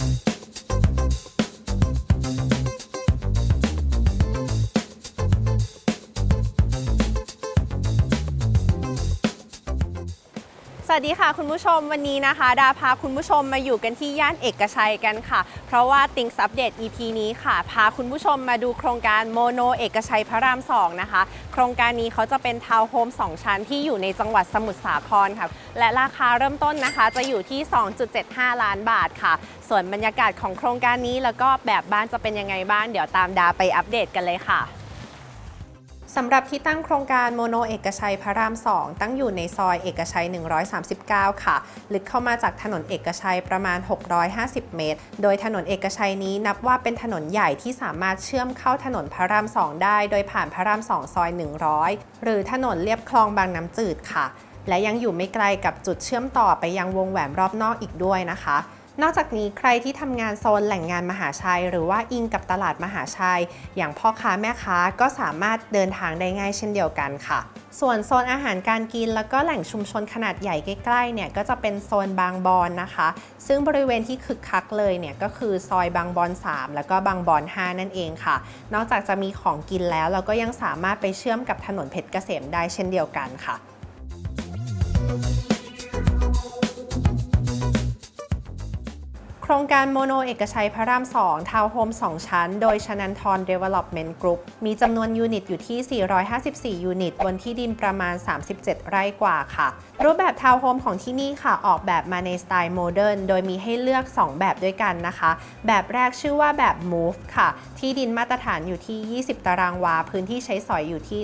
ส วัสดีค่ะคุณผู้ชมวันนี้นะคะ ดาพาคุณผู้ชมมาอยู่กันที่ย่านเอกชัยกันค่ะ เพราะว่า Things Update EP นี้ค่ะ พาคุณผู้ชมมาดูโครงการโมโนเอกชัยพระราม 2 นะคะ โครงการนี้เขาจะเป็นทาวน์โฮม 2 ชั้นที่อยู่ในจังหวัดสมุทรสาครค่ะ และราคาเริ่มต้นนะคะ จะอยู่ที่ 2.75 ล้านบาทค่ะ ส่วนบรรยากาศของโครงการนี้แล้วก็แบบบ้านจะเป็นยังไงบ้างเดี๋ยวตามดาไปอัปเดตกันเลยค่ะ สำหรับที่ตั้งโครงการโมโนเอกชัยพระราม 2 ตั้งอยู่ในซอยเอกชัย 139 ค่ะ ลึกเข้ามาจากถนนเอกชัยประมาณ 650 เมตร โดยถนนเอกชัยนี้นับว่าเป็นถนนใหญ่ที่สามารถเชื่อมเข้าถนนพระราม 2 ได้ โดยผ่านพระราม 2 ซอย 100 หรือถนนเลียบคลองบางน้ำจืดค่ะ และยังอยู่ไม่ไกลกับจุดเชื่อมต่อไปยังวงแหวนรอบนอกอีกด้วยนะคะ นอกจากนี้ใครที่ทำงานโซนแหล่งงานมหาชัย หรือว่าอิงกับตลาดมหาชัย อย่างพ่อค้าแม่ค้าก็สามารถเดินทางได้ง่ายเช่นเดียวกันค่ะ ส่วนโซนอาหารการกินแล้วก็แหล่งชุมชนขนาดใหญ่ใกล้ๆเนี่ยก็จะเป็นโซนบางบอนนะคะ ซึ่งบริเวณที่คึกคักเลยเนี่ยก็คือซอยบางบอน 3 แล้วก็บางบอน 5 นั่นเองค่ะ นอกจากจะมีของกินแล้วเราก็ยังสามารถไปเชื่อมกับถนนเพชรเกษมได้เช่นเดียวกันค่ะ ครงการโมโนเอกชัยพระราม 2 ทาวน์โฮม 2 ชั้น โดยชนันทร Development Group มีจำนวนยูนิตอยู่ที่ 454 ยูนิต บนที่ดินประมาณ 37 ไร่กว่าค่ะ รูปแบบทาวน์โฮมของที่นี่ค่ะ ออกแบบมาในสไตล์โมเดิร์น โดยมีให้เลือก 2 แบบด้วยกันนะคะ แบบแรกชื่อว่าแบบ Move ค่ะ ที่ดินมาตรฐานอยู่ที่ 20 ตารางวา พื้นที่ใช้สอยอยู่ที่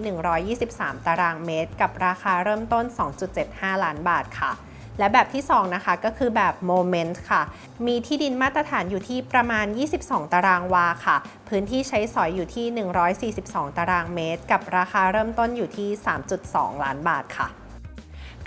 123 ตารางเมตร กับราคาเริ่มต้น 2.75 ล้านบาทค่ะ และแบบที่ 2 นะคะ ก็คือแบบ Moment ค่ะ มีที่ดินมาตรฐานอยู่ที่ประมาณ 22 ตารางวาค่ะ พื้นที่ใช้สอยอยู่ที่ 142 ตารางเมตร กับราคาเริ่มต้นอยู่ที่ 3.2 ล้านบาทค่ะ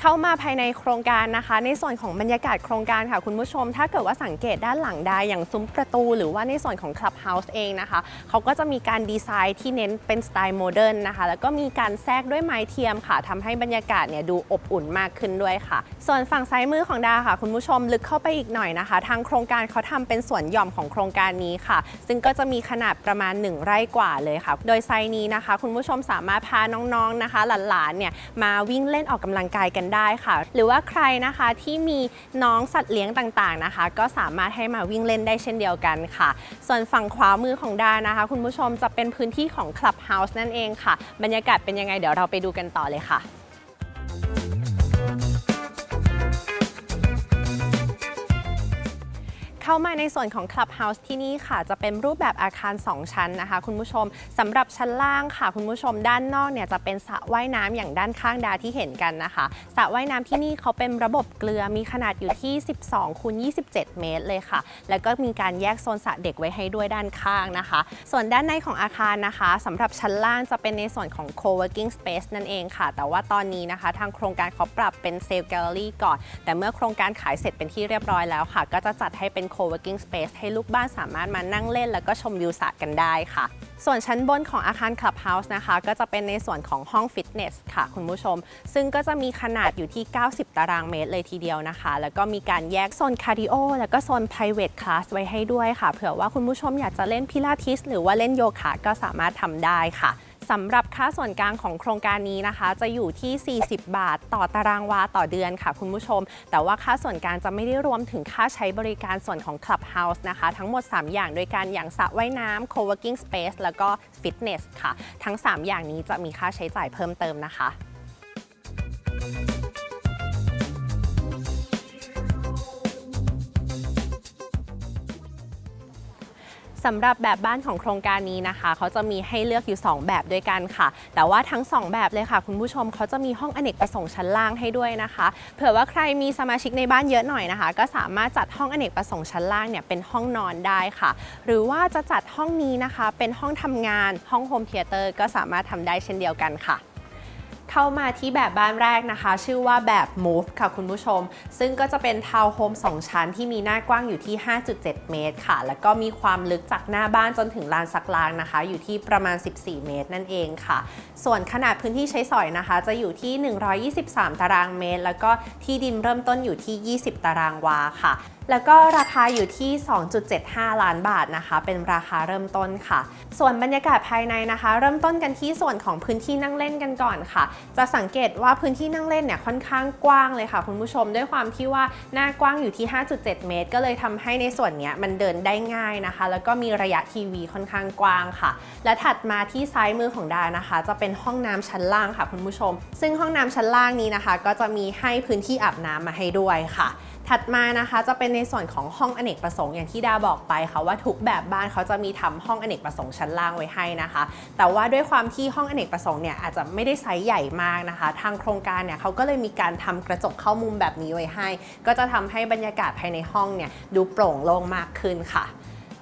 เข้ามาภายในโครงการนะคะ ในส่วนของบรรยากาศโครงการค่ะคุณผู้ชม ถ้าเกิดว่าสังเกตด้านหลังได้อย่างซุ้มประตู หรือว่าในส่วนของ Clubhouse เองนะคะเขาก็จะมีการดีไซน์ที่เน้นเป็นสไตล์โมเดิร์นนะคะแล้วก็มีการแทรกด้วยไม้เทียมค่ะทำให้บรรยากาศเนี่ยดูอบอุ่นมากขึ้นด้วยค่ะ ส่วนฝั่งซ้ายมือของดาค่ะ คุณผู้ชมลึกเข้าไปอีกหน่อยนะคะ ทางโครงการเขาทำเป็นสวนหย่อมของโครงการนี้ค่ะ ซึ่งก็จะมีขนาดประมาณ 1 ไร่กว่าเลยค่ะ โดยไซส์นี้นะคะ คุณผู้ชมสามารถพาน้องๆนะคะ หลานๆเนี่ยมาวิ่งเล่นออกกำลังกายกันได้ค่ะ หรือว่าใครนะคะที่มีน้องสัตว์เลี้ยงต่างๆนะคะ ก็สามารถให้มาวิ่งเล่นได้เช่นเดียวกันค่ะ ส่วนฝั่งขวามือของดานะคะ คุณผู้ชมจะเป็นพื้นที่ของ Clubhouse นั่นเองค่ะ บรรยากาศเป็นยังไงเดี๋ยวเราไปดูกันต่อเลยค่ะ เข้ามาในส่วนของ Clubhouse ที่นี่ค่ะ จะเป็นรูปแบบอาคาร 2 ชั้นนะคะ คุณผู้ชมสำหรับชั้นล่างค่ะ คุณผู้ชมด้านนอกเนี่ยจะเป็นสระว่ายน้ำอย่างด้านข้างดาที่เห็นกันนะคะสระว่ายน้ำที่นี่เขาเป็นระบบเกลือมีขนาดอยู่ที่ 12คูณ27 เมตรเลยค่ะ แล้วก็มีการแยกโซนสระเด็กไว้ให้ด้วยด้านข้างนะคะ ส่วนด้านในของอาคารนะคะสำหรับชั้นล่างจะเป็นในส่วนของ co-working space นั่นเองค่ะ แต่ว่าตอนนี้นะคะ ทางโครงการเขาปรับเป็นเซลล์แกลเลอรี่ก่อน แต่เมื่อโครงการขายเสร็จเป็นที่เรียบร้อยแล้วค่ะ ก็จะจัดให้เป็น co-working space ให้ลูกบ้านสามารถมานั่งเล่น แล้วก็ชมวิวสระกันได้ค่ะ ส่วนชั้นบนของอาคาร Clubhouse นะคะ ก็จะเป็นในส่วนของห้องฟิตเนสค่ะคุณผู้ชม ซึ่งก็จะมีขนาดอยู่ที่ 90 ตารางเมตรเลยทีเดียวนะคะ แล้วก็มีการแยกโซนคาร์ดิโอแล้วก็โซน private class ไว้ให้ด้วยค่ะ เผื่อว่าคุณผู้ชมอยากจะเล่นพิลาทิสหรือว่าเล่นโยคะก็สามารถทำได้ค่ะ สำหรับค่าส่วนกลางของโครงการนี้นะคะ จะอยู่ที่ 40 บาท ต่อตารางวาต่อเดือนค่ะคุณผู้ชม แต่ว่าค่าส่วนกลางจะไม่ได้รวมถึงค่าใช้บริการส่วนของ Clubhouse นะคะ ทั้งหมด 3 อย่างโดยการอย่างสระว่ายน้ำ co-working space แล้วก็ fitness ค่ะ ทั้ง 3 อย่างนี้จะมีค่าใช้จ่ายเพิ่มเติมนะคะ สำหรับแบบบ้านของโครงการนี้นะคะ เขาจะมีให้เลือกอยู่ 2 แบบด้วยกันค่ะ แต่ว่าทั้ง 2 แบบเลยค่ะ คุณผู้ชมเขาจะมีห้องอเนกประสงค์ชั้นล่างให้ด้วยนะคะ เผื่อว่าใครมีสมาชิกในบ้านเยอะหน่อยนะคะ ก็สามารถจัดห้องอเนกประสงค์ชั้นล่างเนี่ยเป็นห้องนอนได้ค่ะ หรือว่าจะจัดห้องนี้นะคะ เป็นห้องทำงานห้องโฮมเทเตอร์ก็สามารถทำได้เช่นเดียวกันค่ะ เข้ามาที่แบบบ้านแรกนะคะ ชื่อว่าแบบ Move ค่ะคุณผู้ชม ซึ่งก็จะเป็นทาวน์โฮม2ชั้นที่มีหน้ากว้างอยู่ที่ 5.7 เมตรค่ะ แล้วก็มีความลึกจากหน้าบ้านจนถึงลานซักล้างนะคะ อยู่ที่ประมาณ 14 เมตรนั่นเองค่ะ ส่วนขนาดพื้นที่ใช้สอยนะคะ จะอยู่ที่ 123 ตารางเมตร แล้วก็ที่ดินเริ่มต้นอยู่ที่ 20 ตารางวาค่ะ แล้วก็ราคาอยู่ที่ 2.75 ล้านบาทนะคะ เป็นราคาเริ่มต้นค่ะ ส่วนบรรยากาศภายในนะคะ เริ่มต้นกันที่ส่วนของพื้นที่นั่งเล่นกันก่อนค่ะ จะสังเกตว่าพื้นที่นั่งเล่นเนี่ยค่อนข้างกว้างเลยค่ะ คุณผู้ชมด้วยความที่ว่าหน้ากว้างอยู่ที่ 5.7 เมตร ก็เลยทำให้ในส่วนเนี้ยมันเดินได้ง่ายนะคะ แล้วก็มีระยะทีวีค่อนข้างกว้างค่ะ และถัดมาที่ซ้ายมือของดานะคะ จะเป็นห้องน้ำชั้นล่างค่ะคุณผู้ชม ซึ่งห้องน้ำชั้นล่างนี้นะคะ ก็จะมีให้พื้นที่อาบน้ำมาให้ด้วยค่ะ ถัดมานะคะจะเป็นในส่วนของห้องอเนกประสงค์อย่างที่ดาบอกไปค่ะว่าทุกแบบบ้านเขาจะมีทำห้องอเนกประสงค์ชั้นล่างไว้ให้นะคะ แต่ว่าด้วยความที่ห้องอเนกประสงค์เนี่ยอาจจะไม่ได้ไซส์ใหญ่มากนะคะ ทางโครงการเนี่ยเขาก็เลยมีการทำกระจกเข้ามุมแบบนี้ไว้ให้ ก็จะทำให้บรรยากาศภายในห้องเนี่ยดูโปร่งโล่งมากขึ้นค่ะ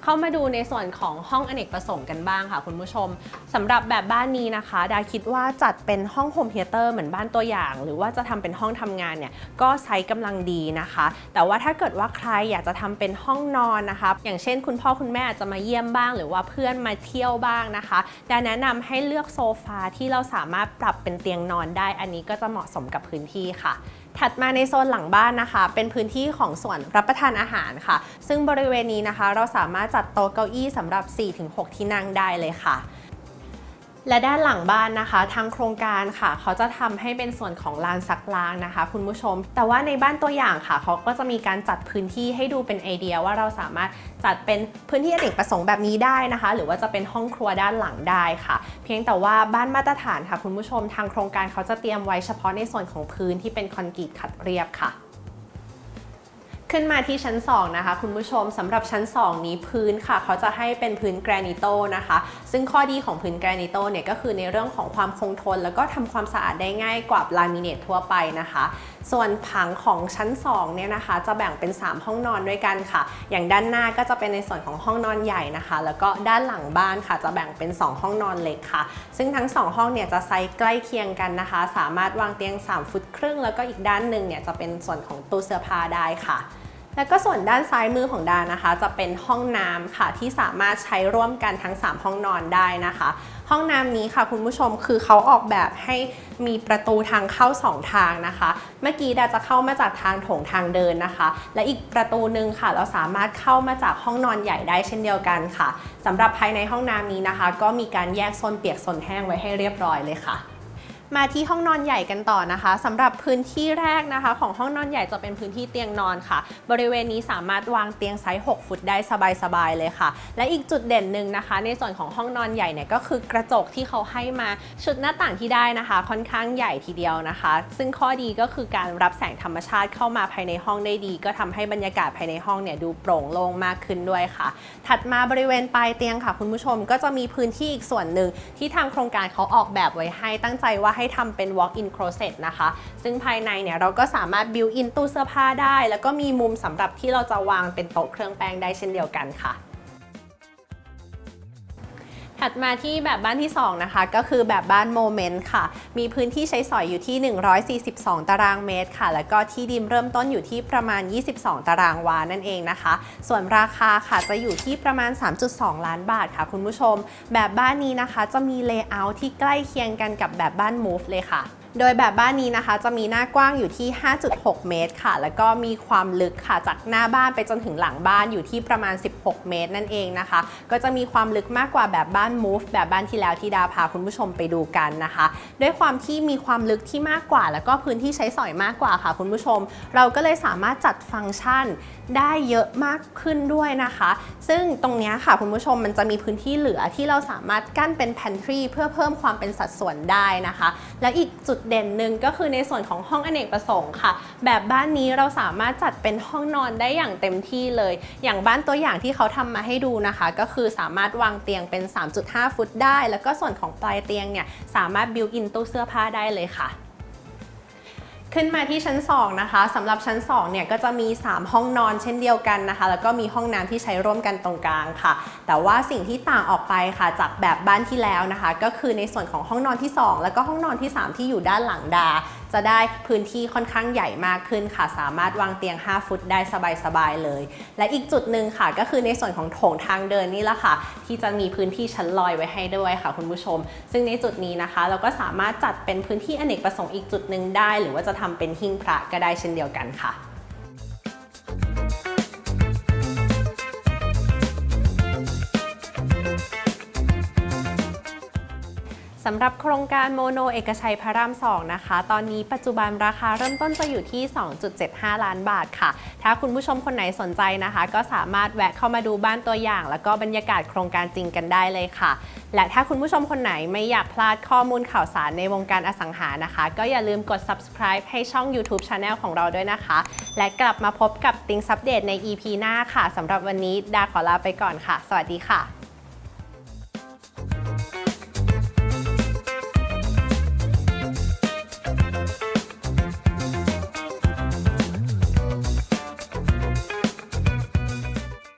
เข้ามาดูในส่วนของห้องอเนกประสงค์กันบ้างค่ะคุณผู้ชมสำหรับแบบบ้านนี้นะคะ ดาคิดว่าจัดเป็นห้องโฮมเทเตอร์เหมือนบ้านตัวอย่าง หรือว่าจะทำเป็นห้องทำงานเนี่ยก็ไซส์กำลังดีนะคะ แต่ว่าถ้าเกิดว่าใครอยากจะทำเป็นห้องนอนนะคะอย่างเช่น คุณพ่อคุณแม่อาจจะมาเยี่ยมบ้าง หรือว่าเพื่อนมาเที่ยวบ้างนะคะดาแนะนำให้เลือกโซฟาที่เราสามารถปรับเป็นเตียงนอนได้ อันนี้ก็จะเหมาะสมกับพื้นที่ค่ะ ถัดมาในโซนหลังบ้านนะคะ เป็นพื้นที่ของส่วนรับประทานอาหารค่ะ ซึ่งบริเวณนี้นะคะ เราสามารถจัดโต๊ะเก้าอี้สำหรับ 4-6 ที่นั่งได้เลยค่ะ และด้านหลังบ้านนะคะทางโครงการค่ะ เขาจะทำให้เป็นส่วนของลานซักล้างนะคะ คุณผู้ชม แต่ว่าในบ้านตัวอย่างค่ะ เขาก็จะมีการจัดพื้นที่ให้ดูเป็นไอเดียว่าเราสามารถจัดเป็นพื้นที่อเนกประสงค์แบบนี้ได้นะคะ หรือว่าจะเป็นห้องครัวด้านหลังได้ค่ะ เพียงแต่ว่าบ้านมาตรฐานค่ะ คุณผู้ชมทางโครงการเขาจะเตรียมไว้เฉพาะในส่วนของพื้นที่เป็นคอนกรีตขัดเรียบค่ะ ขึ้นมาที่ชั้น 2 นะคะ คุณผู้ชมสำหรับชั้น 2 นี้พื้นค่ะ เขาจะให้เป็นพื้นแกรนิโตนะคะ ซึ่งข้อดีของพื้นแกรนิโตเนี่ยก็คือในเรื่องของความคงทน แล้วก็ทำความสะอาดได้ง่ายกว่าลามิเนตทั่วไปนะคะส่วนผังของชั้น2เนี่ยนะคะ จะแบ่งเป็น 3 ห้องนอนด้วยกันค่ะ อย่างด้านหน้าก็จะเป็นในส่วนของห้องนอนใหญ่นะคะ แล้วก็ด้านหลังบ้านค่ะ จะแบ่งเป็น 2 ห้องนอนเล็กค่ะ ซึ่งทั้ง 2 ห้องเนี่ยจะไซส์ใกล้เคียงกันนะคะ สามารถวางเตียง 3 ฟุตครึ่ง แล้วก็อีกด้านหนึ่งเนี่ยจะเป็นส่วนของตู้เสื้อผ้าได้ค่ะแล้วก็ส่วนด้านซ้ายมือของดานะคะ จะเป็นห้องน้ำค่ะที่สามารถใช้ร่วมกันทั้ง 3 ห้องนอนได้นะคะ ห้องน้ำนี้ค่ะคุณผู้ชมคือเขาออกแบบให้มีประตูทางเข้า 2 ทางนะคะ เมื่อกี้ดาจะเข้ามาจากทางโถงทางเดินนะคะ และอีกประตูหนึ่งค่ะ เราสามารถเข้ามาจากห้องนอนใหญ่ได้เช่นเดียวกันค่ะสำหรับภายในห้องน้ำนี้นะคะ ก็มีการแยกโซนเปียกโซนแห้งไว้ให้เรียบร้อยเลยค่ะ มาที่ห้องนอนใหญ่กันต่อนะคะสำหรับพื้นที่แรกนะคะ ของห้องนอนใหญ่จะเป็นพื้นที่เตียงนอนค่ะ บริเวณนี้สามารถวางเตียงไซส์6ฟุตได้สบายๆเลยค่ะ และอีกจุดเด่นหนึ่งนะคะ ในส่วนของห้องนอนใหญ่เนี่ยก็คือกระจกที่เขาให้มาชุดหน้าต่างที่ได้นะคะ ค่อนข้างใหญ่ทีเดียวนะคะ ซึ่งข้อดีก็คือการรับแสงธรรมชาติเข้ามาภายในห้องได้ดี ก็ทำให้บรรยากาศภายในห้องเนี่ยดูโปร่งโล่งมากขึ้นด้วยค่ะ ถัดมาบริเวณปลายเตียงค่ะ คุณผู้ชมก็จะมีพื้นที่อีกส่วนหนึ่งที่ทางโครงการเขาออกแบบไว้ให้ตั้งใจว่าให้ทำเป็น walk in closet นะคะ ซึ่งภายในเนี่ยเราก็สามารถ built in ตู้เสื้อผ้าได้ แล้วก็มีมุมสำหรับที่เราจะวางเป็นโต๊ะเครื่องแป้งได้เช่นเดียวกันค่ะ ถัดมาที่แบบบ้านที่ 2 นะคะ ก็คือแบบบ้านโมเมนต์ค่ะ มีพื้นที่ใช้สอยอยู่ที่ 142 ตารางเมตรค่ะ แล้วก็ที่ดินเริ่มต้นอยู่ที่ประมาณ 22 ตารางวานั่นเองนะคะ ส่วนราคาค่ะจะอยู่ที่ประมาณ 3.2 ล้านบาทค่ะ คุณผู้ชม แบบบ้านนี้นะคะจะมีเลเยอร์ที่ใกล้เคียงกันกับแบบบ้าน Move เลยค่ะ โดยแบบบ้านนี้นะคะจะมีหน้ากว้างอยู่ที่ 5.6 เมตรค่ะ แล้วก็มีความลึกค่ะจากหน้าบ้านไปจนถึงหลังบ้านอยู่ที่ประมาณ 16 เมตรนั่นเองนะคะ ก็จะมีความลึกมากกว่าแบบบ้าน Move แบบบ้านที่แล้วที่ดาพาคุณผู้ชมไปดูกันนะคะ ด้วยความที่มีความลึกที่มากกว่า แล้วก็พื้นที่ใช้สอยมากกว่าค่ะคุณผู้ชม เราก็เลยสามารถจัดฟังก์ชัน ได้เยอะมากขึ้นด้วยนะคะ ซึ่งตรงนี้ค่ะคุณผู้ชมมันจะมีพื้นที่เหลือที่เราสามารถกั้นเป็น pantry เพื่อเพิ่มความเป็นสัดส่วนได้นะคะ แล้วอีกจุดเด่นหนึ่งก็คือในส่วนของห้องอเนกประสงค์ค่ะ แบบบ้านนี้เราสามารถจัดเป็นห้องนอนได้อย่างเต็มที่เลย อย่างบ้านตัวอย่างที่เขาทำมาให้ดูนะคะ ก็คือสามารถวางเตียงเป็น 3.5 ฟุตได้ แล้วก็ส่วนของปลายเตียงเนี่ยสามารถ built in ตู้เสื้อผ้าได้เลยค่ะ ขึ้นมาที่ชั้น 2 นะคะสำหรับชั้น2เนี่ยก็จะมี 3 ห้องนอนเช่นเดียวกันนะคะ แล้วก็มีห้องน้ำที่ใช้ร่วมกันตรงกลางค่ะ แต่ว่าสิ่งที่ต่างออกไปค่ะ จากแบบบ้านที่แล้วนะคะ ก็คือในส่วนของห้องนอนที่ 2 แล้วก็ห้องนอนที่ 3 ที่อยู่ด้านหลังดา จะได้พื้นที่ค่อนข้างใหญ่มากขึ้นค่ะ สามารถวางเตียง 5 ฟุตได้สบายๆเลย และอีกจุดหนึ่งค่ะ ก็คือในส่วนของโถงทางเดินนี่แหละค่ะ ที่จะมีพื้นที่ชั้นลอยไว้ให้ด้วยค่ะคุณผู้ชม ซึ่งในจุดนี้นะคะ เราก็สามารถจัดเป็นพื้นที่อเนกประสงค์อีกจุดหนึ่งได้ หรือว่าจะทำเป็นหิ้งพระก็ได้เช่นเดียวกันค่ะ สำหรับโครงการโมโนเอกชัยพระราม2นะคะ ตอนนี้ปัจจุบันราคาเริ่มต้นจะอยู่ที่ 2.75 ล้านบาทค่ะ ถ้าคุณผู้ชมคนไหนสนใจนะคะ ก็สามารถแวะเข้ามาดูบ้านตัวอย่าง แล้วก็บรรยากาศโครงการจริงกันได้เลยค่ะ และถ้าคุณผู้ชมคนไหนไม่อยากพลาดข้อมูลข่าวสารในวงการอสังหานะคะ ก็อย่าลืมกด subscribe ให้ช่อง YouTube Channel ของเราด้วยนะคะ และกลับมาพบกับติงซับเดตใน EP หน้าค่ะสำหรับวันนี้ดาขอลาไปก่อนค่ะ สวัสดีค่ะ